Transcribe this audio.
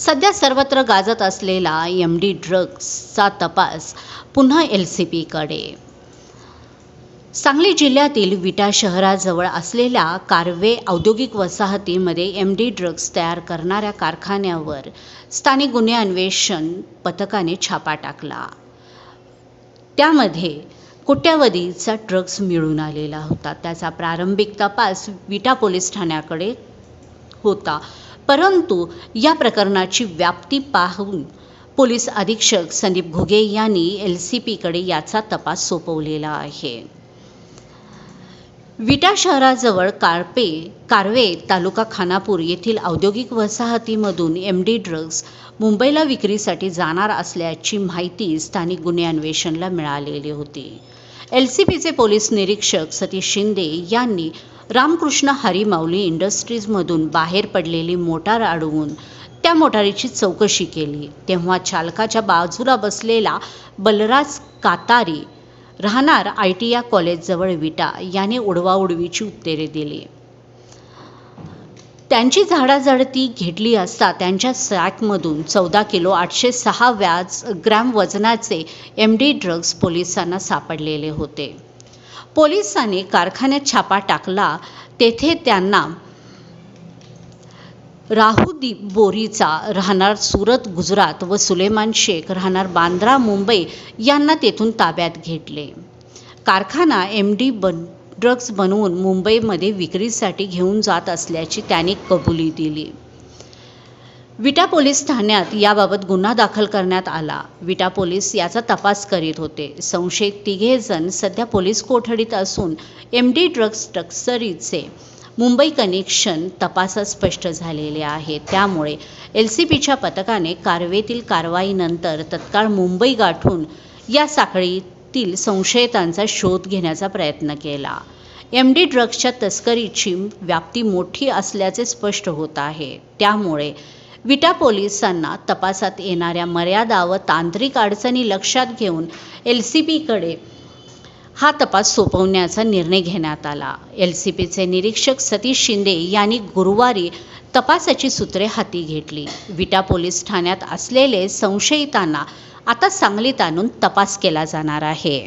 सध्या सर्वत्र गाजत असलेला एम डी ड्रग्सचा तपास पुन्हा एल सी पीकडे सांगली जिल्ह्यातील विटा शहराजवळ असलेल्या कारवे औद्योगिक वसाहतीमध्ये एम डी ड्रग्ज तयार करणाऱ्या कारखान्यावर स्थानिक गुन्हे अन्वेषण पथकाने छापा टाकला. त्यामध्ये कोट्यावधीचा ड्रग्ज मिळून आलेला होता. त्याचा प्रारंभिक तपास विटा पोलीस ठाण्याकडे होता. परंतु या प्रकरणाची व्याप्ती पाहून पोलीस अधीक्षक संदीप घुगे यांनी एल सी पीकडे याचा तपास सोपवलेला आहे. विटा शहराजवळ कारपे कारवे तालुका खानापूर येथील औद्योगिक वसाहतीमधून एम डी ड्रग्ज मुंबईला विक्रीसाठी जाणार असल्याची माहिती स्थानिक गुन्हे अन्वेषणला मिळालेली होती. एल सी पीचे पोलीस निरीक्षक सतीश शिंदे यांनी रामकृष्ण हरिमाऊली इंडस्ट्रीजमधून बाहेर पडलेली मोटार अडवून त्या मोटारीची चौकशी केली. तेव्हा चालकाच्या बाजूला बसलेला बलराज कातारी राहणार आय टी या कॉलेजजवळ विटा याने उडवाउडवीची उत्तरे दिली. त्यांची झाडाझडती घेतली असता त्यांच्या सॅकमधून चौदा किलो आठशे सहा व्याज ग्रॅम वजनाचे एम डी ड्रग्ज पोलिसांना सापडलेले होते. पोलिसांनी कारखान्यात छापा टाकला. तेथे त्यांना राहुदी बोरीचा राहणार सुरत गुजरात व सुलेमान शेख राहणार बांद्रा मुंबई यांना तेथून ताब्यात घेतले. कारखाना एम डी बन ड्रग्ज बनवून मुंबईमध्ये विक्रीसाठी घेऊन जात असल्याची त्याने कबुली दिली. विटा पोलीस ठाण्यात याबाबत गुन्हा दाखल करण्यात आला. विटा पोलीस याचा तपास करीत होते. संशयित तिघे जण सध्या पोलीस कोठडीत असून एम डी ड्रग्स टक्सरीचे मुंबई कनेक्शन तपासात स्पष्ट झालेले आहे. त्यामुळे एल सी पीच्या पथकाने कारवेतील कारवाईनंतर तत्काळ मुंबई गाठून या साखळीतील संशयितांचा शोध घेण्याचा प्रयत्न केला. एम डी ड्रग्सच्या तस्करीची व्याप्ती मोठी असल्याचे स्पष्ट होत आहे. त्यामुळे विटा पोलिसांना तपासात येणाऱ्या मर्यादा व तांत्रिक अडचणी लक्षात घेऊन एल सी पीकडे हा तपास सोपवण्याचा निर्णय घेण्यात आला. एल सी पीचे निरीक्षक सतीश शिंदे यांनी गुरुवारी तपासाची सूत्रे हाती घेतली. विटा पोलीस ठाण्यात असलेले संशयितांना आता सांगलीत आणून तपास केला जाणार आहे.